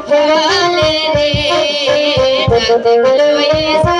বলে রে নাতিগুলো এসব আমি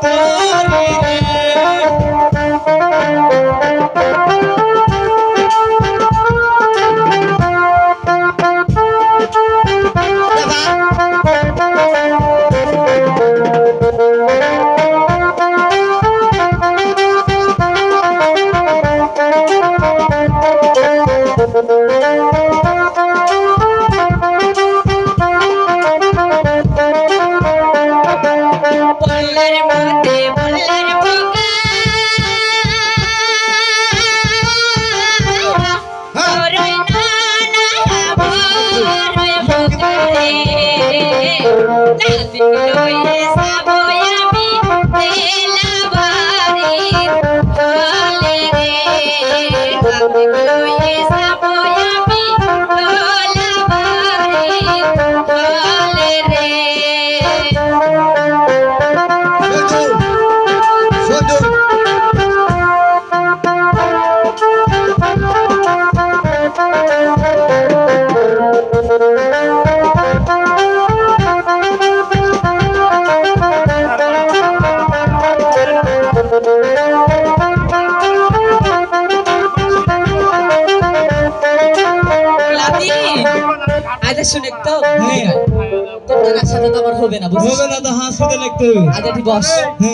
Oh, my God. Gracias. আজ শুনে তো তোর টাকার সাথে তো আমার হবে না হবে না তো হাসপাতালে লাগতে হবে। আজ ঠিক বস। হ্যাঁ।